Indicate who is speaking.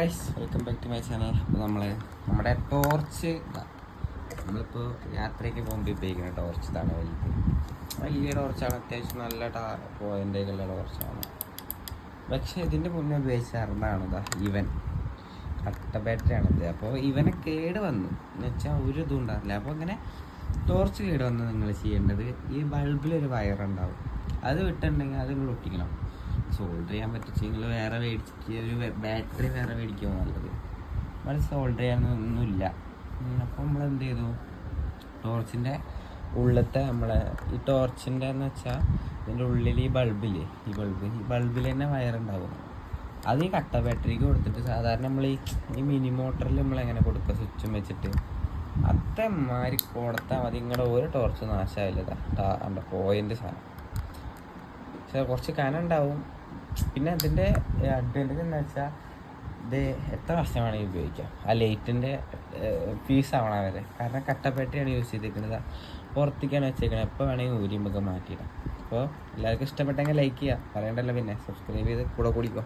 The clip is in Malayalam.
Speaker 1: Welcome back to my channel അപ്പോൾ നമ്മൾ നമ്മുടെ ടോർച്ച് നമ്മളിപ്പോൾ യാത്രയ്ക്ക് പോകുമ്പോൾ ഉപയോഗിക്കുന്ന ടോർച്ച് ഇതാണ് വലുത്. വലിയ ടോർച്ചാണ് അത്യാവശ്യം നല്ല ടാ പോയിന്റെയൊക്കെയുള്ള ടോർച്ചാണ് പക്ഷേ ഇതിന്റെ മുന്നേ ഉപയോഗിച്ചായിരുന്നതാണ് ഇതാ ഇവൻ കട്ട ബാറ്ററിയാണിത് അപ്പോൾ ഇവനെ കേട് വന്നു. എന്ന് വെച്ചാൽ ഒരു ഇതും ഉണ്ടാവില്ല അപ്പോൾ ഇങ്ങനെ ടോർച്ച് കേട് വന്ന് നിങ്ങൾ ചെയ്യേണ്ടത് ഈ ബൾബിലൊരു വയറുണ്ടാവും അത് വിട്ടിട്ടുണ്ടെങ്കിൽ അത് നിങ്ങൾ ഒട്ടിക്കണം. സോൾഡർ ചെയ്യാൻ പറ്റിച്ച് നിങ്ങൾ വേറെ മേടിച്ച് ഒരു ബാറ്ററി വേറെ മേടിക്കുമോ നല്ലത്. അവിടെ സോൾഡർ ചെയ്യാനൊന്നുമില്ല. അപ്പോൾ നമ്മൾ എന്ത് ചെയ്തു? ടോർച്ചിന്റെ ഉള്ളത്തെ നമ്മളെ ഈ ടോർച്ചിന്റെ എന്ന് വെച്ചാൽ ഇതിന്റെ ഉള്ളിൽ ഈ ബൾബില്ലേ ഈ ബൾബ് ഈ ബൾബിൽ തന്നെ വയറുണ്ടാവും അത് ഈ കട്ട ബാറ്ററിക്ക് കൊടുത്തിട്ട് സാധാരണ നമ്മൾ ഈ ഈ മിനി മോട്ടറിൽ നമ്മൾ എങ്ങനെ കൊടുക്കുക സ്വിച്ചും വെച്ചിട്ട്. അത്രമാതിരി കൊടുത്താൽ മതി. നിങ്ങളുടെ ഒരു ടോർച്ച് നാശമായില്ലതാ എന്റെ പോയിന്റ് സാധനം പക്ഷെ കുറച്ച് കനം ഉണ്ടാവും പിന്നെ അതിന്റെ അഡ്വാന്റേജ് എന്താ വെച്ചാൽ ഇത് എത്ര വർഷം വേണമെങ്കിൽ ഉപയോഗിക്കാം. ആ ലൈറ്റിന്റെ പീസ് ആവണ വരെ കാരണം കട്ടപ്പെട്ടിയാണ് യൂസ് ചെയ്തിരിക്കുന്നത്. പുറത്തേക്കാണ് വെച്ചേക്കുന്നത് എപ്പോൾ വേണമെങ്കിൽ ഊരിയുമ്പോൾ മാറ്റിയിടാം. അപ്പോൾ എല്ലാവർക്കും ഇഷ്ടപ്പെട്ടെങ്കിൽ ലൈക്ക് ചെയ്യുക പറയണ്ടല്ലോ പിന്നെ. സബ്സ്ക്രൈബ് ചെയ്ത് കൂടെ കൂടിക്കോ.